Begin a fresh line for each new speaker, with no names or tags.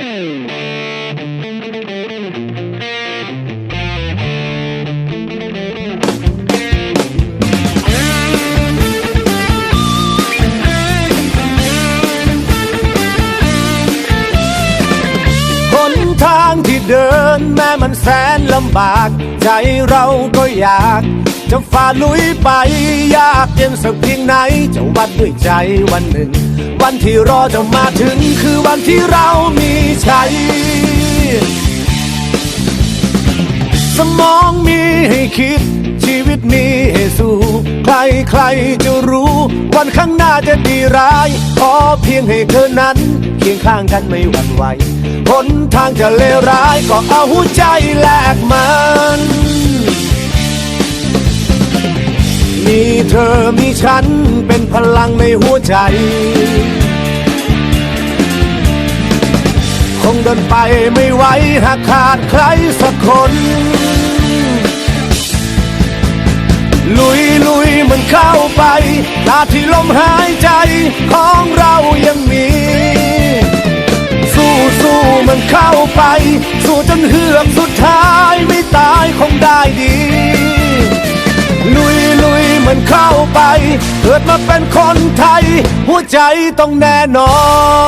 หนทางที่เดินแม้มันแสนลำบาก ใจเราก็อยาก จะฝ่าลุยไป ยากเย็นสักเพียงไหนจะวัดด้วยใจวันหนึ่ง วันที่รอจะมาถึงคือวันที่เรามีชัย สมองมีให้คิด ชีวิตมีให้สู้ ใครใครจะรู้ วันข้างหน้าจะดีร้าย ขอเพียงให้เธอนั้น เคียงข้างกันไม่หวั่นไหวหนทางจะเลวร้ายก็เอาหัวใจแลกมัน เธอมีฉันเป็นพลังในหัวใจ คงเดินไปไม่ไหวหากขาดใครสักคน ลุยลุยมันเข้าไปตราที่ลมหายใจของเรายังมี สู้สู้มันเข้าไป สู้จนเฮือกสุดท้ายไม่ตายคงได้ดี ลุย มันเข้าไป เกิดมาเป็นคนไทย หัวใจต้องแน่นอน